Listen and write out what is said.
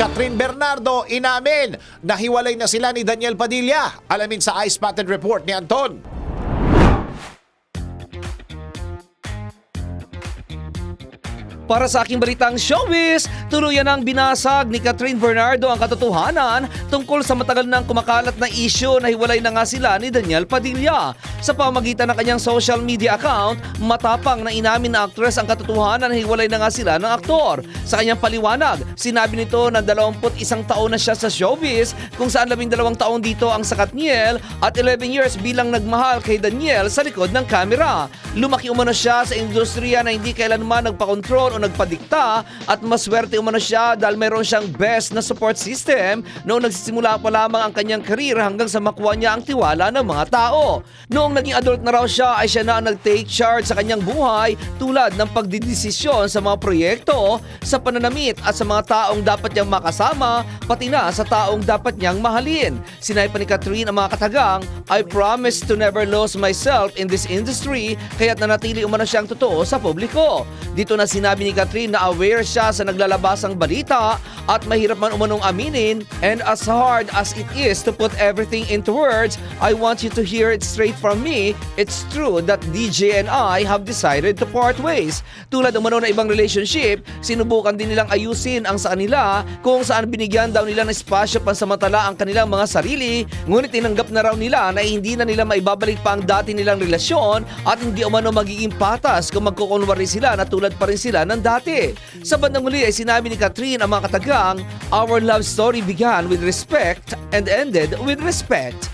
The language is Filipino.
Catherine Bernardo inamin na hiwalay na sila ni Daniel Padilla. Alamin sa Ice Patent Report ni Anton. Para sa aking balitang showbiz, tuluyan ang binasag ni Catherine Bernardo ang katotohanan tungkol sa matagal nang kumakalat na isyo na hiwalay na nga sila ni Daniel Padilla. Sa pamagitan ng kanyang social media account, matapang na inamin na actress ang katotohanan na hiwalay na nga sila ng aktor. Sa kanyang paliwanag, sinabi nito na 21 taon na siya sa showbiz kung saan 12 taon dito ang sa Katniel at 11 years bilang nagmahal kay Daniel sa likod ng kamera. Lumaki umano siya sa industriya na hindi kailanman nagpakontrol o nagpadikta at maswerte umano siya dahil mayroon siyang best na support system noong nagsisimula pa lamang ang kanyang karir hanggang sa makuha niya ang tiwala ng mga tao. Noong naging adult na raw siya ay siya na ang nag-take charge sa kanyang buhay tulad ng pagdidesisyon sa mga proyekto, sa pananamit at sa mga taong dapat niyang makasama, pati na sa taong dapat niyang mahalin. Sinay pa ni Catherine ang mga katagang, I promise to never lose myself in this industry kaya't nanatili umano siyang totoo sa publiko. Dito na sinabi ni Catherine na aware siya sa naglalabasang balita at mahirap man umanong aminin and as hard as it is to put everything into words, I want you to hear it straight from me. It's true that DJ and I have decided to part ways. Tulad umano na ibang relationship, sinubukan din nilang ayusin ang sa kanila kung saan binigyan daw nila ng espasyo pansamantala ang kanilang mga sarili, ngunit tinanggap na raw nila na hindi na nila maibabalik pa ang dati nilang relasyon at hindi umano magiging patas kung magkukunwari sila na tulad pa rin sila ng dati. Sa bandang muli ay sinabi ni Catherine ang mga katagang, Our love story began with respect and ended with respect.